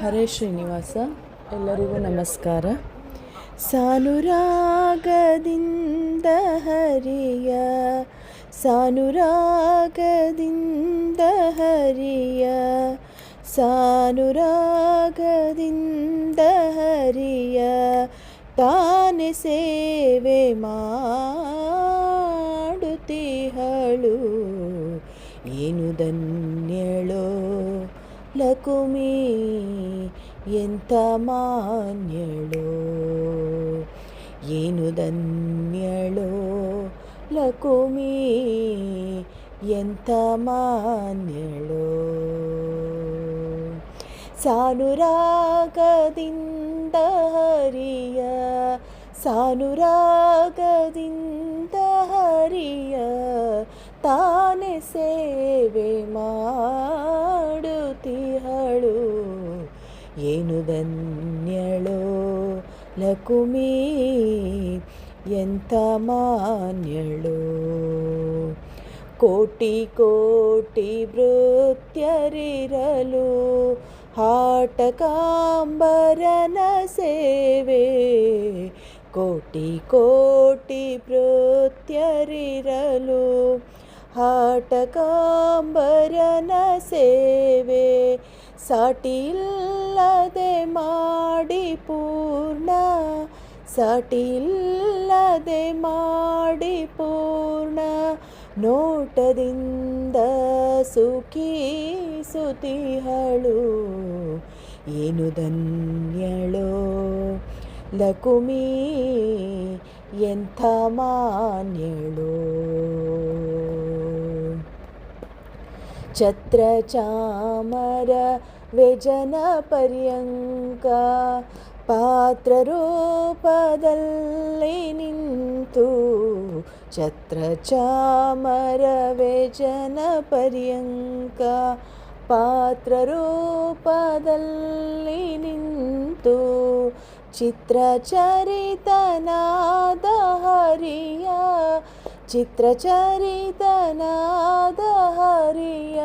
ಹರೇ ಶ್ರೀನಿವಾಸ, ಎಲ್ಲರಿಗೂ ನಮಸ್ಕಾರ. ಸಾನುರಾಗದಿಂದ ಹರಿಯ ಸಾನುರಾಗದಿಂದ ಹರಿಯ ಸಾನುರಾಗದಿಂದ ಹರಿಯ, ತಾನೆ ಸೇವೆ ಮಾಡುತ್ತಿಹಳು. ಏನು ಧನ್ಯಳೋ ಲಕುಮಿ ಎಂಥ ಮಾನ್ಯಳೋ ಏನು ಧನ್ಯಳೋ ಲಕುಮಿ ಎಂಥ ಮಾನ್ಯಳೋ ಸಾನುರಾಗದಿಂದ ಹರಿಯ ಸಾನುರಾಗದಿಂದ ಹರಿಯ ತಾನೆ ಸೇವೆ ಮಾಡುತ್ತಿಹಳು ಧನ್ಯಳೋ ಲಕುಮಿ ಎಂಥ ಮಾನ್ಯಳೋ. ಕೋಟಿ ಕೋಟಿ ಭೃತ್ಯರಿರಲು ಹಾಟಕಾಂಬರನ ಸೇವೆ. ಕೋಟಿ ಕೋಟಿ ಭೃತ್ಯರಿರಲು ಹಾಟಕಾಂಬರನ ಸೇವೆ. ಸಾಟಿಲ್ಲದೆ ಮಾಡಿ ಪೂರ್ಣ ಸಾಟಿಲ್ಲದೆ ಮಾಡಿ ಪೂರ್ಣ ನೋಟದಿಂದ ಸುಖಿಸುತಿಹಳು ಏನು ಧನ್ಯಳೋ ಲಕುಮಿ ಎಂಥ ಮಾನ್ಯಳೋ ಛತ್ರ ಚಾಮರ ವ್ಯಜನ ಪರ್ಯಂಕ ಪಾತ್ರ ರೂಪದಲ್ಲಿ ನಿಂತು ಛತ್ರ ಚಾಮರ ವ್ಯಜನ ಪರ್ಯಂಕ ಪಾತ್ರ ರೂಪದಲ್ಲಿ ನಿಂತು ಚಿತ್ರಚರಿತನಾದ ಹರಿಯ ಚಿತ್ರಚರಿತನಾದ ಹರಿಯ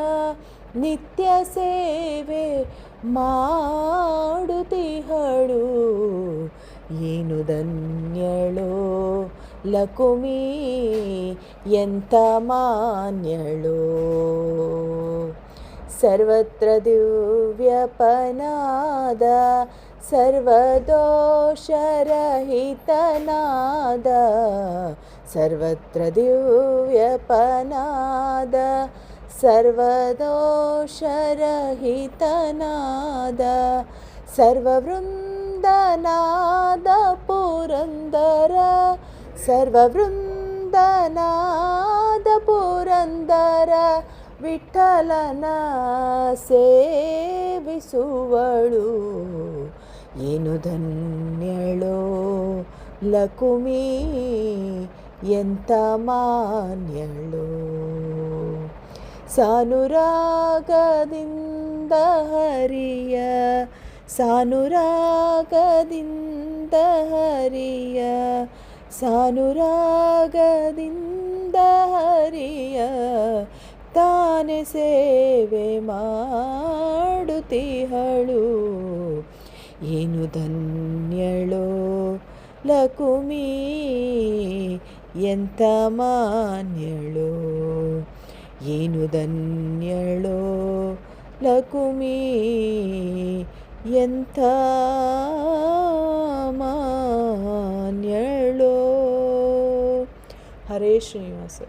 ನಿತ್ಯ ಸೇವೆ ಮಾಡುತ್ತಿಹಳು. ಏನು ಧನ್ಯಳೋ ಲಕುಮಿ ಎಂತ ಮಾನ್ಯಳೋ. ಸರ್ವತ್ರ ದಿವ್ಯಪನಾದ सर्वदोषरहितनाद सर्वत्र दिव्यपनाद सर्वदोषरहितनाद सर्ववृन्दनाद पुरन्दर सर्ववृन्दनाद पुरन्दर ವಿಠಲನ ಸೇವಿಸುವಳು. ಏನು ಧನ್ಯಳೋ ಲಕುಮಿ ಎಂಥ ಮಾನ್ಯಳೋ. ಸಾನುರಾಗದಿಂದ ಹರಿಯ ಸಾನುರಾಗದಿಂದ ಹರಿಯ ಸಾನುರಾಗದಿಂದ ತಾನೆ ಸೇವೆ ಮಾಡುತ್ತಿಹಳು. ಏನು ಧನ್ಯಳೋ ಲಕುಮಿ, ಎಂಥ ಮಾನ್ಯಳೋ. ಏನು ಧನ್ಯಳೋ ಲಕುಮಿ, ಎಂಥ ಮಾನ್ಯಳೋ. ಹರೇ ಶ್ರೀನಿವಾಸ.